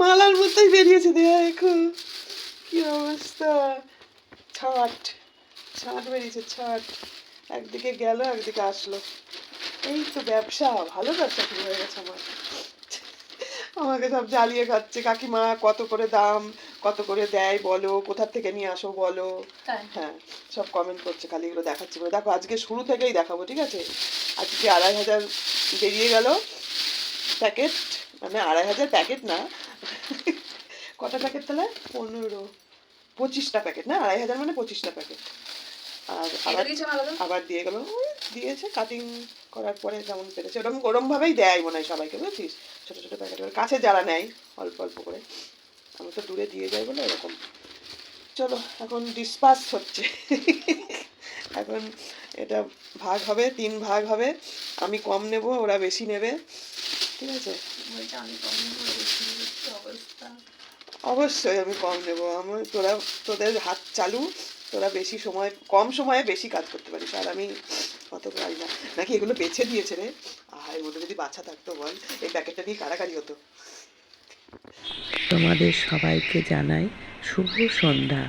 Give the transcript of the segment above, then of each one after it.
মালার মতোই বেরিয়েছে দেখো কি অবস্থা ছাট ছাট বেরিয়েছে ছাট একদিকে গেল একদিকে আসলো এই তো ব্যবসা ভালো ব্যবসা শুরু হয়ে গেছে আমার আমাকে সব জ্বালিয়ে খাচ্ছে কাকিমা কত করে দাম কত করে দেয় বলো কোথার থেকে নিয়ে আসো বলো। হ্যাঁ সব কমেন্ট করছে খালি এগুলো দেখাচ্ছি। বলে দেখো আজকে শুরু থেকেই দেখাবো ঠিক আছে? আজকে আড়াই হাজার বেরিয়ে গেল প্যাকেট মানে আড়াই হাজার প্যাকেট না কটা প্যাকেট তাহলে? পনেরো। পঁচিশটা প্যাকেট না? আড়াই হাজার মানে পঁচিশটা প্যাকেট আর আবার আবার দিয়ে গেল। দিয়েছে কাটিং করার পরে যেমন পেরেছে। ওরকম ওরমভাবেই দেয় মনে হয় সবাইকে বুঝছিস? ছোটো ছোটো প্যাকেট কাছে যারা নেয় অল্প অল্প করে। আমি তো দূরে দিয়ে যাই বলে এরকম। চলো এখন ডিসপাস হচ্ছে। এখন এটা ভাগ হবে তিন ভাগ হবে। আমি কম নেব ওরা বেশি নেবে। ঠিক আছে? অবশ্যই আমি কম নেব। আমি তোরা তোদের হাত চালু। তোরা বেশি সময় কম সময়ে বেশি কাজ করতে পারিস। আর আমি অত পারি না। নাকি এগুলো বেছে দিয়েছে রে? আর এর মধ্যে যদি বাচ্চা থাকতো বল এই প্যাকেটটা নিয়ে কারাকারি হতো। তোমাদের সবাইকে জানাই শুভ সন্ধ্যা।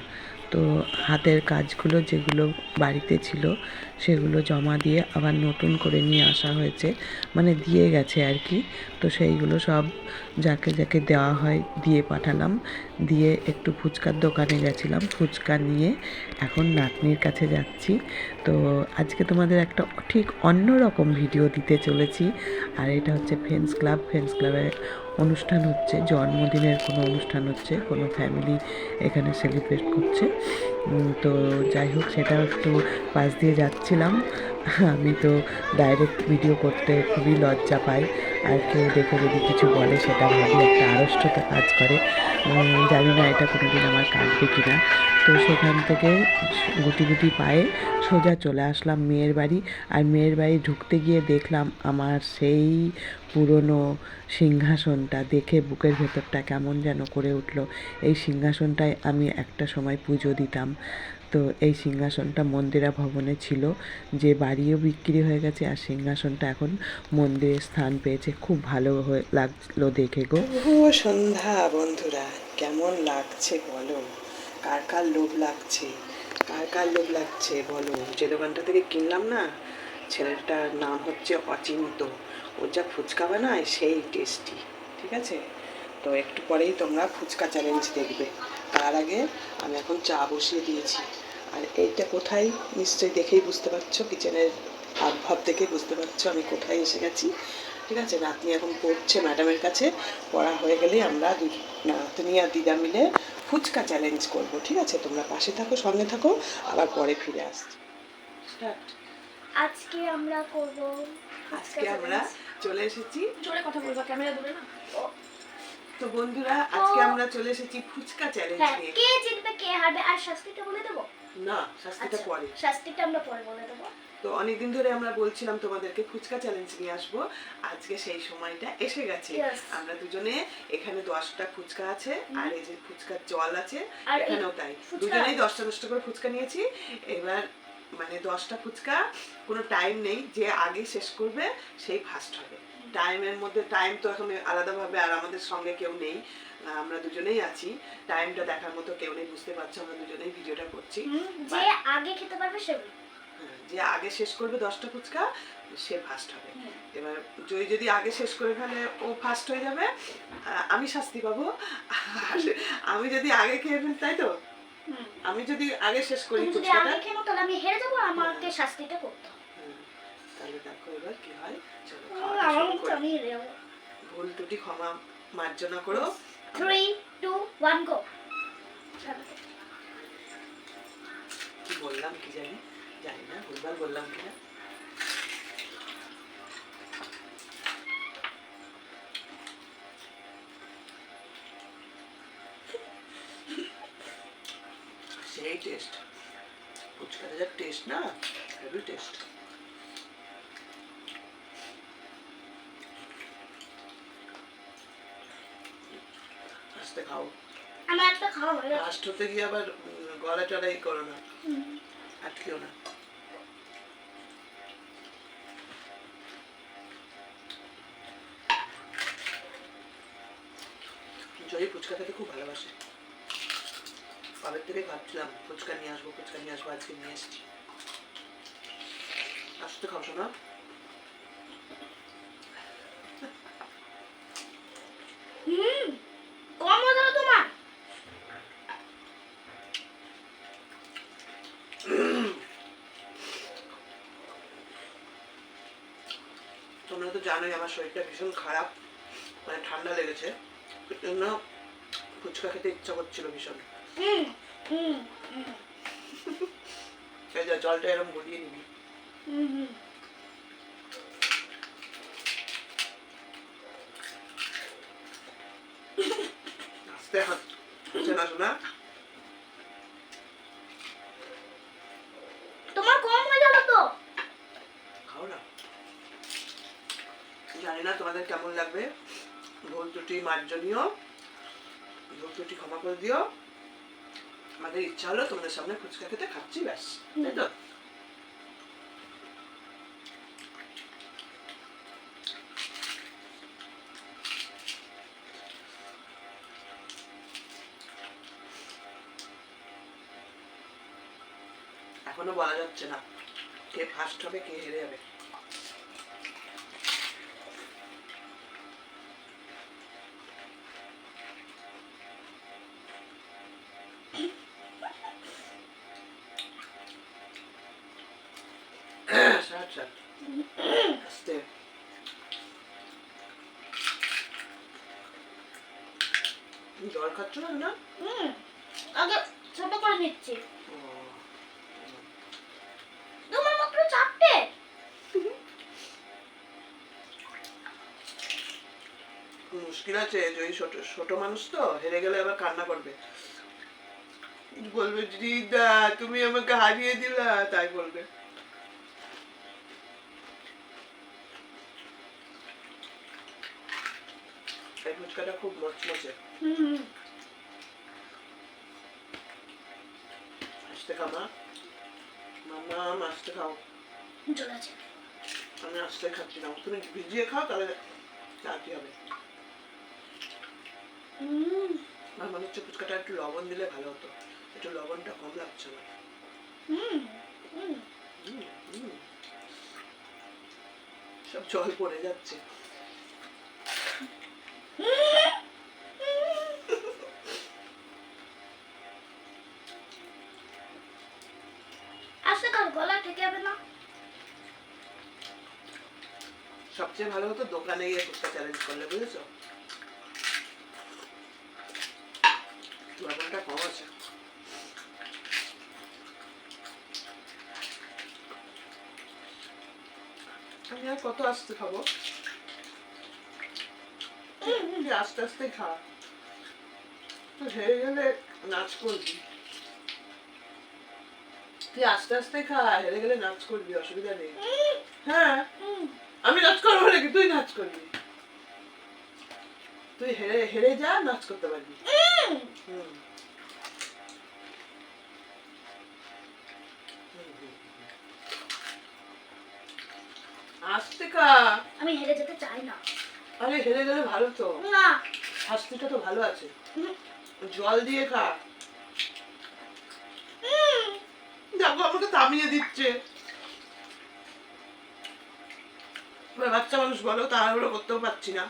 তো হাতের কাজগুলো যেগুলো বাড়িতে ছিল, সেগুলো জমা দিয়ে আবার নতুন করে নিয়ে আসা হয়েছে। মানে দিয়ে গেছে আর কি। তো সেইগুলো সব যাকে যাকে দেওয়া হয় দিয়ে পাঠালাম। দিয়ে একটু ফুচকার দোকানে গেছিলাম। ফুচকা নিয়ে এখন নাতনির কাছে যাচ্ছি। তো আজকে তোমাদের একটা ঠিক অন্য রকম ভিডিও দিতে চলেছি। আর এটা হচ্ছে ফ্রেন্ডস ক্লাব ফ্রেন্ডস ক্লাবে অনুষ্ঠান হচ্ছে, জন্মদিনের কোনো অনুষ্ঠান হচ্ছে, কোনো ফ্যামিলি এখানে সেলিব্রেট করছে। তো যাই হোক, সেটা একটু পাশ দিয়ে যাচ্ছিলাম। আমি তো ডাইরেক্ট ভিডিও করতে খুবই লজ্জা পাই। আর কেউ দেখে যদি কিছু বলে, সেটা ভাবি একটা আড়ষ্টতা কাজ করে। জানি না এটা কোনো দিন আমার কাটবে কি না তো সেখান থেকে গুটি গুটি পায়ে সোজা চলে আসলাম মেয়ের বাড়ি আর মেয়ের বাড়ি ঢুকতে গিয়ে দেখলাম আমার সেই পুরনো সিংহাসনটা দেখে বুকের ভেতরটা কেমন যেন করে উঠল। এই সিংহাসনটায় আমি একটা সময় পুজো দিতাম। তো এই সিংহাসনটা মন্দিরা ভবনে ছিল, যে বাড়িও বিক্রি হয়ে গেছে আর সিংহাসনটা এখন মন্দিরে স্থান পেয়েছে। খুব ভালো হয়ে লাগল দেখে গো। সন্ধ্যা বন্ধুরা, কেমন লাগছে বলো? কার কার লোভ লাগছে? কার কার লোভ লাগছে বলো? যে দোকানটা থেকে কিনলাম না, ছেলেটার নাম হচ্ছে অচিন্ত। ওর যা ফুচকা বানায় সেই টেস্টি ঠিক আছে? তো একটু পরেই তোমরা ফুচকা চ্যালেঞ্জ দেখবে। তার আগে আমি এখন চা বসিয়ে দিয়েছি। আর এইটা কোথায়? নিশ্চয়ই দেখেই বুঝতে পারছ, কিচেনের হাবভাব দেখে বুঝতে পারছ আমি কোথায় এসে গেছি। ঠিক আছে? নাতনি এখন পড়ছে ম্যাডামের কাছে। পড়া হয়ে গেলে আমরা নাতনি আর দিদা মিলে ফুচকা চ্যালেঞ্জ করব ঠিক আছে? তোমরা পাশে থাকো সঙ্গে থাকো আবার পরে ফিরে আসছি। আজকে আমরা করব আজকে আমরা চলে এসেছি। জোরে কথা বলব ক্যামেরা দূরে না। তো বন্ধুরা আজকে আমরা চলে এসেছি ফুচকা চ্যালেঞ্জ নিয়ে। কে জিতবে কে হারবে আর শাস্তিটা বলে দেবো? না শাস্তিটা আচ্ছা, পরে। শাস্তিটা আমরা পরে বলে দেবো। তো অনেকদিন ধরে আমরা বলছিলাম তোমাদেরকে ফুচকা চ্যালেঞ্জ নিয়ে আসব। আজকে সেই সময়টা এসে গেছে। আমরা দুজনে এখানে দশটা ফুচকা আছে আর এই যে ফুচকার জল আছে এখানেও তাই। দুজনেই দশটা দশটা করে ফুচকা নিয়েছি। এবার মানে দশটা ফুচকা কোনো টাইম নেই। যে আগে শেষ করবে সেই ফার্স্ট হবে। টাইমের মধ্যে টাইম তো এখন আলাদাভাবে আর আমাদের সঙ্গে কেউ নেই। আমরা দুজনেই আছি। টাইমটা দেখার মতো কেউ নেই বুঝতে পারছ আমরা দুজনেই ভিডিওটা করছি। যে আগে খেতে পারবে সে হ্যাঁ, যে আগে শেষ করবে দশটা ফুচকা সে ফার্স্ট হবে। এবার জয় যদি আগে শেষ করে ফেলে ও ফার্স্ট হয়ে যাবে আমি শাস্তি পাবো। আর আমি যদি আগে খেয়ে ফেলি তাই তো? আমি যদি আগে শেষ করি যদি আগে খেলো তাহলে আমি হেরে যাব আমাকে শাস্তিটা করতে হ্যাঁ, তাহলে দেখো এবার কি হয়। চলো ভুল ত্রুটি ক্ষমা মার্জনা করো। থ্রি টু ওয়ান গো কি বললাম কি জানি জানি না ভুলভাল বললাম কিনা সেই টেস্ট ফুচকাটা যা টেস্ট না হেভি টেস্ট আস্তে খাও। আমার একটা খাওয়া হলো। লাস্ট হতে গিয়ে আবার গলা চড়াই করো না। আটকেও না। জয় ফুচকা খেতে খুব ভালোবাসে। কবের থেকে ভাবছিলাম ফুচকা নিয়ে আসব ফুচকা নিয়ে আসব আজকে নিয়ে এসেছি। আসতে খাও না জানোই আমার শরীরটা ভীষণ খারাপ মানে ঠান্ডা লেগেছে। জন্য ফুচকা খেতে ইচ্ছা করছিল ভীষণ। এই যা জলটা এরকম গলিয়ে নিবি। আস্তে হাত না শোনা? ত্রুটি মার্জনীয় ভুল ত্রুটি ক্ষমা করে দিও। আমাদের ইচ্ছা হলো তোমাদের সামনে ফুচকা খেতে খাচ্ছি, ব্যাস। তাই তো? এখনও বলা যাচ্ছে না কে ফার্স্ট হবে, কে হেরে যাবে। মুশকিল আছে যে ওই ছোট ছোট মানুষ তো হেরে গেলে আবার কান্না করবে। বলবে দিদা তুমি আমাকে হারিয়ে দিলা তাই বলবে। এই ফুচকাটা খুব মচমচে। আসতে খাও মা। মামা আসতে খাও। আমি আসতে খাচ্ছি না। তুমি ভিজিয়ে খাও তাহলে চাটি হবে? আমার মনে হচ্ছে ফুচকাটা একটু লবণ দিলে ভালো হতো। একটু লবণটা কম লাগছে আমার। সব জল পড়ে যাচ্ছে। গলা না? সবচেয়ে ভালো হতো দোকানে গিয়ে ফুচকা চ্যালেঞ্জ করলে বুঝেছ? আস্তে খাব। আস্তে আস্তে খা। হেরে গেলে নাচ করবি। তুই আস্তে আস্তে খা হেরে গেলে নাচ করবি অসুবিধা নেই। হ্যাঁ? আমি নাচ করব নাকি? তুই নাচ করবি। তুই হেরে হেরে যা নাচ করতে পারবি। হুম, খা আমি হেরে যেতে চাই না। আরে হেরে গেলে ভালো তো। না। শাস্তিটা তো ভালো আছে। জল দিয়ে খা। দেখো আমাকে থামিয়ে দিচ্ছে। বাচ্চা মানুষ বলো তাড়াহুড়ো করতেও পারছি না।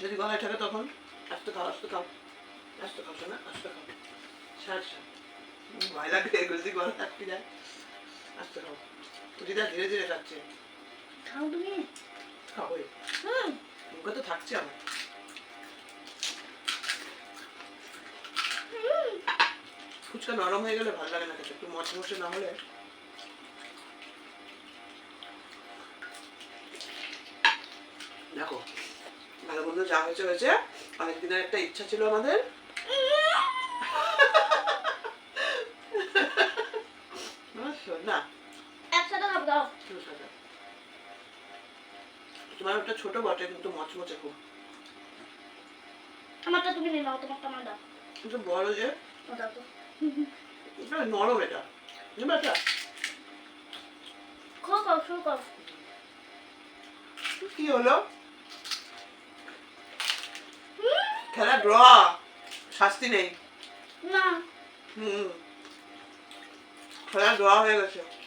যদি গলায় থাকে তখন আস্তে খাও আস্তে খাও। আস্তে খাও শোনা আস্তে খাও। সার সার ভয় লাগে এগুলো গলা থাকতে যায়। আস্তে খাও দিদা ধীরে ধীরে খাচ্ছে। খাও তুমি। খাবোই। হুম। মুখে তো থাকছে আমার। ফুচকা নরম হয়ে গেলে ভালো লাগে না খেতে। একটু মচে মচে না হলে। দেখো ভালো মন্দ যা হয়েছে হয়েছে। অনেকদিনের একটা ইচ্ছা ছিল আমাদের আমার শোনা একসাথে খাব দাও তোমার একটা ছোট বটে কিন্তু মচমচে খুব আমারটা তুমি নিয়ে নাও তোমারটা আমার দাও। কিন্তু বড় যে। ও দাও তো। এটা নরম এটা। বুঝতে এটা। খাও খাও শুরু করো কি হলো? খেলা ড্র। শাস্তি নেই। না। হুম। খেলা ড্র হয়ে গেছে।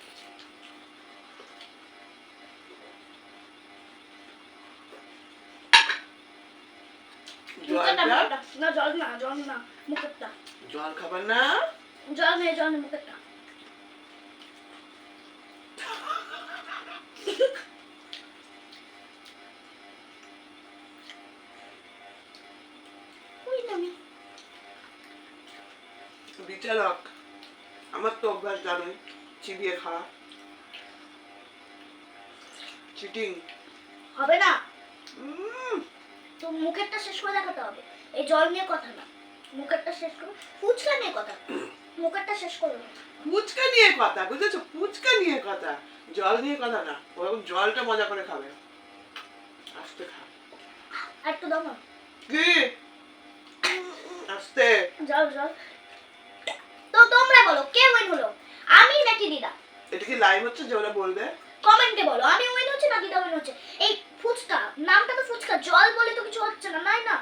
না? জল না জল না মুখেরটা। জল খাবার না? জল নেই জল নেই বিচারক আমার তো অভ্যাস জানোই চিবিয়ে খাওয়া। চিটিং। হবে না? তো মুখেরটা শেষ করে দেখাতে হবে। এই জল নিয়ে কথা না। মুখেরটা শেষ করো। ফুচকা নিয়ে কথা। মুখেরটা শেষ করো। ফুচকা নিয়ে কথা বুঝেছ? ফুচকা নিয়ে কথা। জল নিয়ে কথা না। ওরকম জলটা মজা করে খাবে। আস্তে খা। আর একটু দাও না। কি? আস্তে। জল জল। তো তোমরা বলো কে উইন হলো? আমি নাকি দিদা? এটা কি লাইভ হচ্ছে যে ওরা বলবে? কমেন্টে বলো। আমি উইন হচ্ছে না দিদা উইন হচ্ছে? এই ফুচকা? নামটা তো ফুচকা। জল বলে তো কিছু হচ্ছে না নাই না?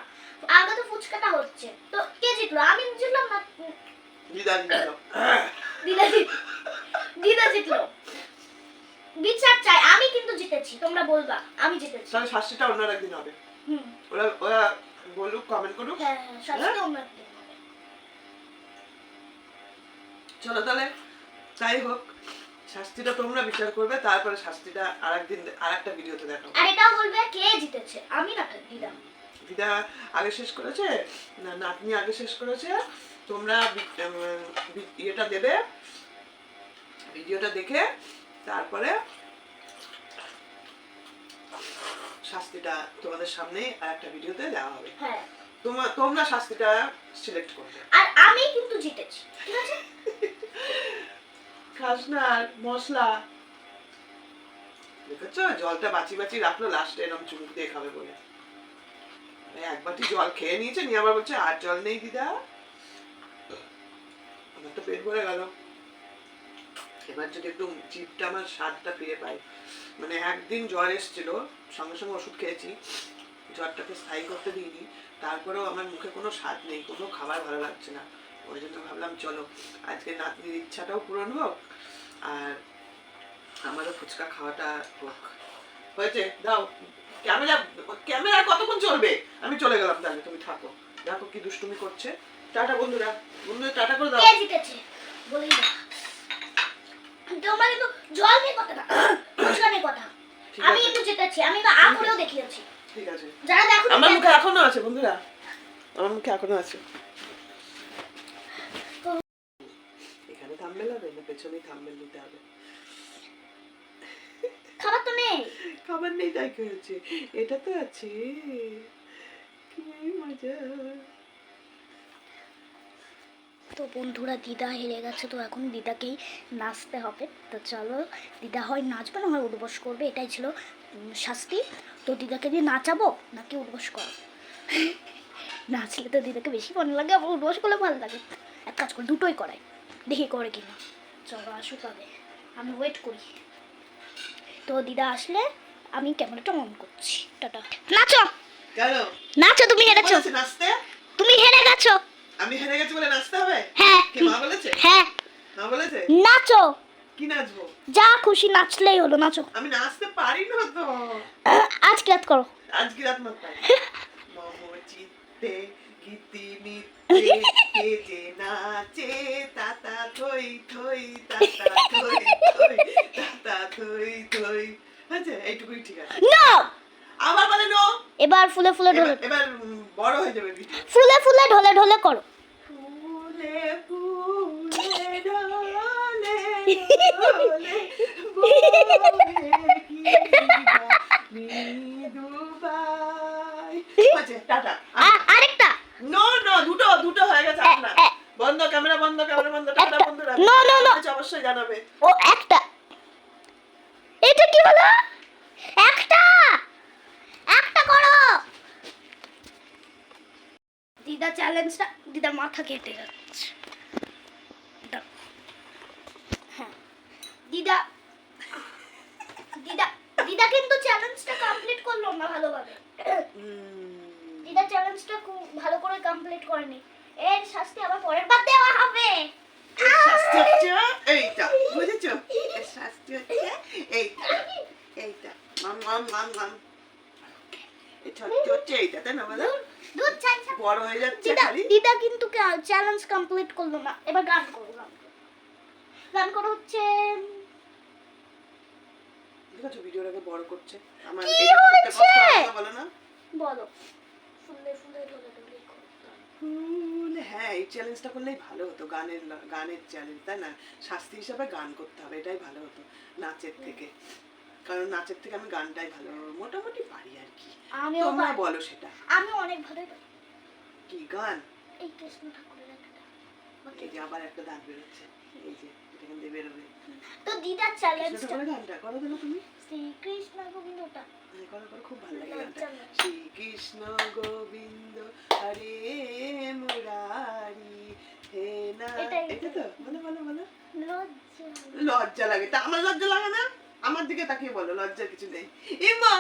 আগে তো ফুচকাটা হচ্ছে। তো কে জিতলো? আমি জিতলাম না দিদা দিদা দিদা দিদা জিতলো। বিচার চাই। আমি কিন্তু জিতেছি তোমরা বলবা। আমি জিতেছি। তাহলে শাস্তিটা অন্য একদিন হবে। হুম। ওরা ওরা বলুক কমেন্ট করুক। হ্যাঁ হ্যাঁ অন্য একদিন চলো তাহলে তাই হোক। শাস্তিটা তোমরা বিচার করবে তারপরে শাস্তিটা আরেকদিন আরেকটা ভিডিওতে দেখাবো। আর এটাও বলবে কে জিতেছে। আমি না দিদা। দিদা আগে শেষ করেছে? না নাতনি আগে শেষ করেছে? তোমরা ইয়েটা দেবে ভিডিওটা দেখে তারপরে শাস্তিটা তোমাদের সামনে আর একটা ভিডিওতে দেওয়া হবে। হ্যাঁ। তোমার তোমরা শাস্তিটা সিলেক্ট করবে। আর আমি কিন্তু জিতেছি ঠিক আছে? খাস মশলা। দেখেছ? জলটা বাঁচি বাঁচি রাখল লাস্টে এরকম চুমুক দিয়ে খাবে বলে। এক বাটি জল খেয়ে নিয়েছে, নিয়ে আবার বলছে, আর জল নেই দিদা। আমার তো পেট ভরে গেল। এবার যদি একটু জিভটা আমার স্বাদটা ফিরে পাই। মানে একদিন জ্বর এসেছিল, সঙ্গে সঙ্গে ওষুধ খেয়েছি। জ্বরটাকে স্থায়ী করতে দিইনি। তারপরেও আমার মুখে কোনো স্বাদ নেই, কোনো খাবার ভালো লাগছে না। ওই জন্য ভাবলাম চলো আজকে নাতনির ইচ্ছাটাও পূরণ হোক আর আমারও ফুচকা খাওয়াটা হোক। হয়েছে? দাও। ক্যামেরা ক্যামেরা কতক্ষণ চলবে? আমি চলে গেলাম তাহলে তুমি থাকো। দেখো কি দুষ্টুমি করছে। টাটা বন্ধুরা। বন্ধুরা টাটা করে দাও। কে জিতেছে? বলেই দাও। তোমরা কিন্তু জল নিয়ে কথা না। ফুচকা নিয়ে কথা। আমি আছে। কিন্তু জিতেছি আমি তো আ করেও দেখিয়েছি। ঠিক আছে। যারা দেখো আমার মুখে এখনও আছে বন্ধুরা। আমার মুখে এখনও আছে। পেছনেই থাম্বেল নিতে হবে। খাবার তো নেই। খাবার নেই তাই কি হয়েছে এটা তো আছে। কি মজা। তো বন্ধুরা দিদা হেরে গেছে তো এখন দিদাকেই নাচতে হবে। তো চলো দিদা হয় নাচবে না হয় উঠবস করবে এটাই ছিল শাস্তি। তো দিদাকে দিয়ে নাচাবো নাকি উঠবস করো? নাচলে তো দিদাকে বেশি মনে লাগে আবার উঠবস করলে ভালো লাগে। এক কাজ করে দুটোই করাই দেখি করে কিনা। চলো আসুক আগে আমি ওয়েট করি। তো দিদা আসলে আমি ক্যামেরাটা অন করছি। টাটা। নাচো! নাচো তুমি হেরেছো তুমি হেরে গেছো। আমি হেরে গেছি বলে নাচতে হবে? হ্যাঁ। কে মা বলেছে? হ্যাঁ। মা বলেছে? নাচো। কি নাচবো? যা খুশি নাচলেই হলো নাচো। আমি নাচতে পারি না তো। আজকে রাত করো। আজকে রাত মাত পাই মম চিত্তে গীতি মিত্তে কে যে নাচে তাতা থই থই তাতা থই থই তাতা থই থই আচ্ছা এইটুকুই ঠিক আছে। নো আবার বলে নো এবার ফুলে ফুলে ঢোলে। এবার বড় হয়ে যাবে ফুলে ফুলে ঢোলে ঢোলে করো। ফুলে ফুলে ঢলে ঢলে বয়ে কি মৃদুবাই। আচ্ছা, টাটা আ- আরেকটা নো নো দুটো দুটো হয়ে গেছে এ, আপনার এ। বন্ধ ক্যামেরা বন্ধ ক্যামেরা বন্ধ টাটা একটা। বন্ধুরা No, no, no. জানাবে ও, একটা। এটা কি হলো? একটা! একটা করো! দিদা চ্যালেঞ্জটা দিদার মাথা কেটে যাচ্ছে দাও। হ্যাঁ দিদা দিদা দিদা কিন্তু চ্যালেঞ্জটা কমপ্লিট করল না ভালোভাবে উম, দিদা দিদা চ্যালেঞ্জটা খুব ভালো করে কমপ্লিট করেনি এর শাস্তি আবার পরের বার দেওয়া হবে এর শাস্তি হচ্ছে এইটা বুঝেছ এর শাস্তি হচ্ছে এইটা এইটা মাম মাম মাম মাম এটা হচ্ছে হচ্ছে এইটা তাই না বলো দুধ চাই চাই। বড় হয়ে যাচ্ছে দিদা কিন্তু চ্যালেঞ্জ কমপ্লিট করল না। এবার গান করো গান করো। গান করো হচ্ছে দেখো ভিডিওটাকে বড় করছে? আমার কি না, বলো না? বলো। ফুলে ফুলে। ফুল হ্যাঁ এই চ্যালেঞ্জটা করলেই ভালো হতো গানের গানের চ্যালেঞ্জ তাই না? শাস্তি হিসাবে গান করতে হবে এটাই ভালো হতো নাচের থেকে। কারণ নাচের থেকে আমি গানটাই ভালো মোটামুটি পারি আর কি। তোমরা বলো সেটা। আমি অনেক ভালোই পারি। কি গান? এই কৃষ্ণ ঠাকুরের একটা এই যে আবার একটা দাঁত বেরোচ্ছে। এই যে এখান বেরোবে। তো দিদা কৃষ্ণ গানটা করো দেবো তুমি। শ্রীকৃষ্ণ গোবিন্দটা। হ্যাঁ, করো করো খুব ভালো লাগে গানটা। লজ্জা লাগে। শ্রীকৃষ্ণ গোবিন্দ হরে মুরারি হে না এটা তো? বলো বলো বলো। লজ্জা। লজ্জা লাগে। তা আমার লজ্জা লাগে না? আমার দিকে তাকিয়ে বলো লজ্জার কিছু নেই। ইমা!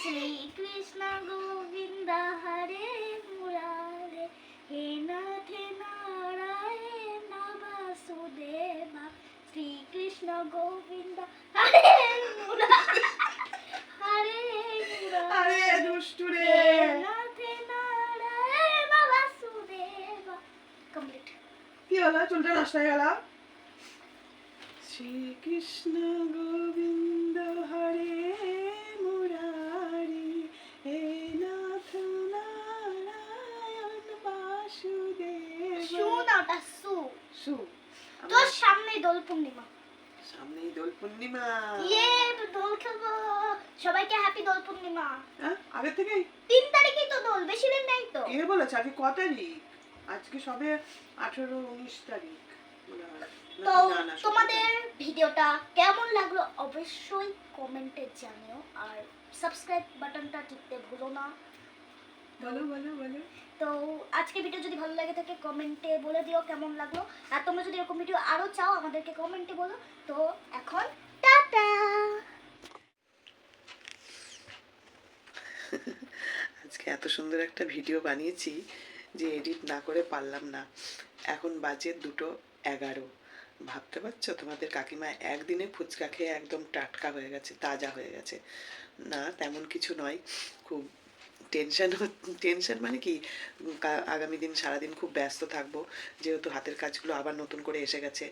শ্রীকৃষ্ণ গোবিন্দ হরে মুরারে হে নাথ নারায়ণ বাসুদেবা শ্রীকৃষ্ণ গোবিন্দ হরে মুরারে হরে মুরারে আরে দুষ্টু রে হে নাথ নারায়ণ বাসুদেবা কমপ্লিট কি হলো? চুলটা নষ্ট হয়ে গেল? শ্রীকৃষ্ণ গোবিন্দ হরে মুরারি হে নাথ নারায়ণ বাসুদেব। শুন ওটা সু সু তোর সামনে দোল পূর্ণিমা। সামনেই দোল পূর্ণিমা। ইয়ে দোল খেলব। সবাইকে হ্যাপি দোল পূর্ণিমা। হ্যাঁ আগে থেকেই তিন তারিখেই তো দোল বেশি দিন নেই তো। কে বলেছে? আজকে ক তারিখ? আজকে সবে আঠেরো উনিশ তারিখ মনে হয়। তো তোমাদের ভিডিওটা কেমন লাগল অবশ্যই কমেন্টে জানিও আর সাবস্ক্রাইব বাটনটা টিপতে ভুলো না। বলো বলো বলো। তো আজকে ভিডিও যদি ভালো লাগে থাকে কমেন্টে বলে দিও কেমন লাগল। আর তোমরা যদি এরকম ভিডিও আরও চাও আমাদেরকে কমেন্টে বলো। তো এখন টাটা। আজকে এত সুন্দর একটা ভিডিও বানিয়েছি যে এডিট না করে পারলাম না। এখন বাজে দুটো এগারো। ভাবতে পারছ? তোমাদের কাকিমা একদিনে ফুচকা খেয়ে একদম টাটকা হয়ে গেছে, তাজা হয়ে গেছে। না, তেমন কিছু নয়। খুব টেনশন টেনশন মানে কি? আগামী দিন সারাদিন খুব ব্যস্ত থাকব, যেহেতু হাতের কাজগুলো আবার নতুন করে এসে গেছে।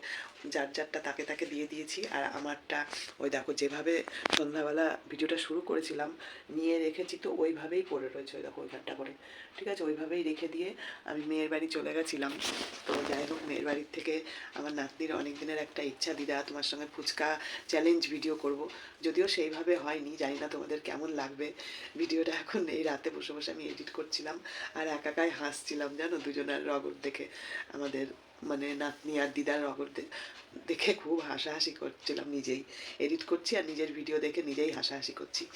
যার যারটা তাকে তাকে দিয়ে দিয়েছি। আর আমারটা, ওই দেখো যেভাবে সন্ধ্যাবেলা ভিডিওটা শুরু করেছিলাম, নিয়ে রেখেছি তো ওইভাবেই পড়ে রয়েছে, ওই দেখো ওইখানটা করে ঠিক আছে, ওইভাবেই রেখে দিয়ে আমি মেয়ের বাড়ি চলে গেছিলাম। তো যাই হোক, মেয়ের বাড়ির থেকে আমার নাতনির অনেক দিনের একটা ইচ্ছা, দিদা, তোমার সঙ্গে ফুচকা চ্যালেঞ্জ ভিডিও করব। যদিও সেইভাবে হয়নি, জানি না তোমাদের কেমন লাগবে। ভিডিওটা এখন এই রাতে বসে বসে আমি এডিট করছিলাম, আর একাকাই হাসছিলাম, জানো, দুজনের রগর দেখে আমাদের মানে নাতনি আর দিদার রগর দেখে খুব হাসাহাসি করছিলাম নিজেই। এডিট করছি আর নিজের ভিডিও দেখে নিজেই হাসাহাসি করছি।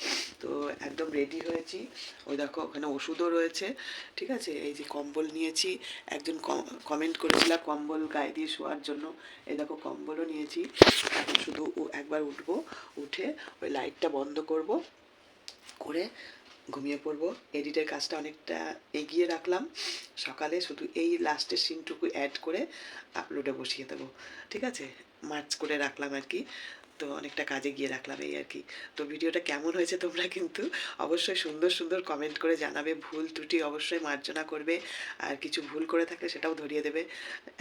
তো একদম রেডি হয়েছি। ওই দেখো ওখানে ওষুধও রয়েছে, ঠিক আছে? এই যে কম্বল নিয়েছি। একজন কমেন্ট করেছিল কম্বল গায়ে দিয়ে শোয়ার জন্য। এই দেখো কম্বলও নিয়েছি। এখন শুধু একবার উঠবো, উঠে ওই লাইটটা বন্ধ করব। করে ঘুমিয়ে পড়ব। এডিটের কাজটা অনেকটা এগিয়ে রাখলাম। সকালে শুধু এই লাস্টের সিনটুকু অ্যাড করে আপলোডে বসিয়ে দেবো। ঠিক আছে? মার্চ করে রাখলাম আর কি। তো অনেকটা কাজে গিয়ে রাখলাম এই আর কি। তো ভিডিওটা কেমন হয়েছে তোমরা কিন্তু অবশ্যই সুন্দর সুন্দর কমেন্ট করে জানাবে। ভুল ত্রুটি অবশ্যই মার্জনা করবে। আর কিছু ভুল করে থাকলে সেটাও ধরিয়ে দেবে।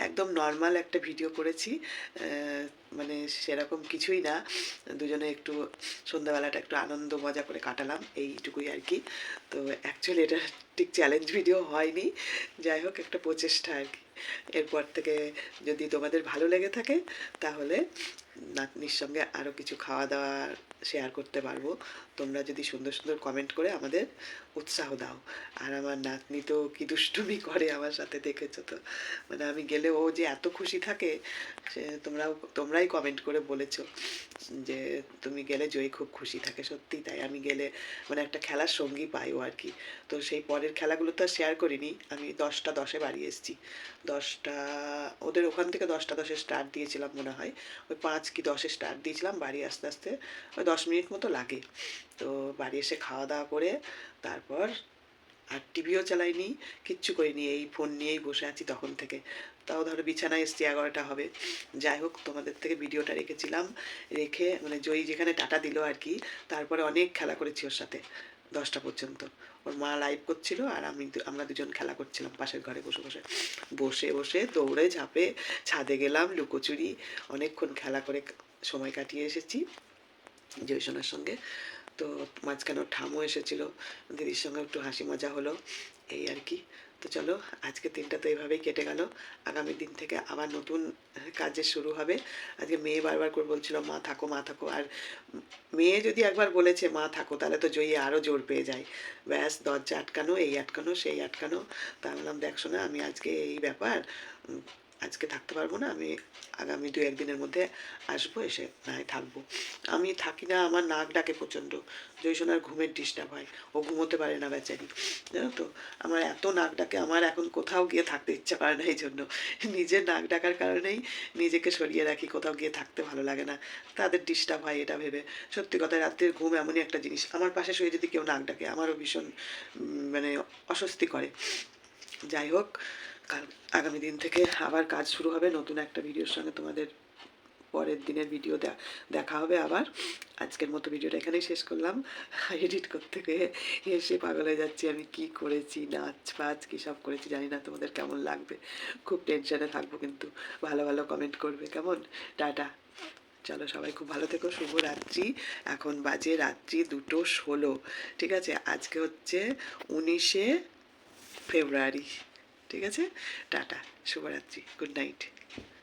একদম নর্মাল একটা ভিডিও করেছি। মানে সেরকম কিছুই না। দুজনে একটু সন্ধ্যাবেলাটা একটু আনন্দ মজা করে কাটালাম। এইটুকুই আর কি। তো অ্যাকচুয়ালি এটা ঠিক চ্যালেঞ্জ ভিডিও হয়নি। যাই হোক, একটা প্রচেষ্টা আর কি। এরপর থেকে যদি তোমাদের ভালো লেগে থাকে, তাহলে নাতনির সঙ্গে আরও কিছু খাওয়া দাওয়া শেয়ার করতে পারব। তোমরা যদি সুন্দর সুন্দর কমেন্ট করে আমাদের উৎসাহ দাও। আর আমার নাতনি তো কি দুষ্টুমি করে আমার সাথে দেখেছ তো। মানে আমি গেলে ও যে এত খুশি থাকে, সে তোমরাও, তোমরাই কমেন্ট করে বলেছ যে তুমি গেলে জয়ী খুব খুশি থাকে, সত্যি তাই। আমি গেলে মানে একটা খেলার সঙ্গী পাই ও আর কি। তো সেই পরের খেলাগুলো তো আর শেয়ার করিনি। আমি দশটা দশে বাড়ি এসেছি। দশটা, ওদের ওখান থেকে দশটা দশে স্টার্ট দিয়েছিলাম মনে হয়। ওই পাঁচ কি দশে স্টার্ট দিয়েছিলাম বাড়ি আস্তে আস্তে। ওই দশ মিনিট মতো লাগে। তো বাড়ি এসে খাওয়া দাওয়া করে তারপর আর টিভিও চালাইনি, কিচ্ছু করিনি, এই ফোন নিয়েই বসে আছি তখন থেকে। তাও ধরো বিছানায় এসছি, এগারোটা হবে। যাই হোক, তোমাদের থেকে ভিডিওটা রেখেছিলাম। রেখে মানে জয়ী যেখানে টাটা দিল আর কি, তারপরে অনেক খেলা করেছি ওর সাথে, দশটা পর্যন্ত। ওর মা লাইভ করছিল আর আমি আমরা দুজন খেলা করছিলাম পাশের ঘরে বসে বসে। বসে বসে দৌড়ে ঝাঁপে ছাদে গেলাম, লুকোচুরি, অনেকক্ষণ খেলা করে সময় কাটিয়ে এসেছি। জয়সোনার সঙ্গে। তো মাঝখানে ঠামও এসেছিল। দিদির সঙ্গে একটু হাসি মজা হলো, এই আর কি। তো চলো, আজকে দিনটা তো এইভাবেই কেটে গেল। আগামী দিন থেকে আবার নতুন কাজের শুরু হবে। আজকে মেয়ে বারবার করে বলছিল, মা থাকো মা থাকো। আর মেয়ে যদি একবার বলেছে, মা থাকো, তাহলে তো জয়ী আরও জোর পেয়ে যায়। ব্যাস, দরজা আটকানো, এই আটকানো, সেই আটকানো। তা বললাম, দেখ শোনা আমি আজকে এই ব্যাপার আজকে থাকতে পারব না, আমি আগামী দু একদিনের মধ্যে আসব, এসে না হয় থাকব। আমি থাকি না, আমার নাক ডাকে প্রচণ্ড। যদি জয়সোনার ঘুমের ডিস্টার্ব হয়, ও ঘুমোতে পারে না বেচারি, জানো তো? আমার এত নাক ডাকে, আমার এখন কোথাও গিয়ে থাকতে ইচ্ছা করে না এই জন্য নিজের নাক ডাকার কারণেই নিজেকে সরিয়ে রাখি, কোথাও গিয়ে থাকতে ভালো লাগে না। তাদের ডিস্টার্ব হয় এটা ভেবে। সত্যি কথা, রাত্রের ঘুম এমনই একটা জিনিস। আমার পাশে শুয়ে যদি কেউ নাক ডাকে, আমারও ভীষণ মানে অস্বস্তি করে। যাই হোক কাল আগামী দিন থেকে আবার কাজ শুরু হবে। নতুন একটা ভিডিওর সঙ্গে তোমাদের পরের দিনের ভিডিও দেখা হবে আবার। আজকের মতো ভিডিওটা এখানেই শেষ করলাম। এডিট করতে গিয়ে এসে পাগল হয়ে যাচ্ছি আমি। কি করেছি? নাচ ফাচ কী সব করেছি জানি না তোমাদের কেমন লাগবে। খুব টেনশনে থাকব কিন্তু ভালো ভালো কমেন্ট করবে। কেমন? টাটা। চলো সবাই খুব ভালো থেকো। শুভ রাত্রি এখন বাজে রাত্রি দুটো ষোলো। ঠিক আছে? আজকে হচ্ছে উনিশে ফেব্রুয়ারি। ঠিক আছে? টাটা, শুভরাত্রি গুড নাইট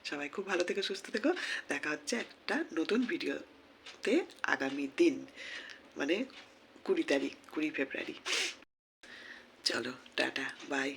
সবাই খুব ভালো থেকো, সুস্থ থেকো। দেখা হচ্ছে একটা নতুন ভিডিওতে আগামী দিন মানে কুড়ি তারিখ, কুড়ি ফেব্রুয়ারি। চলো, টাটা বাই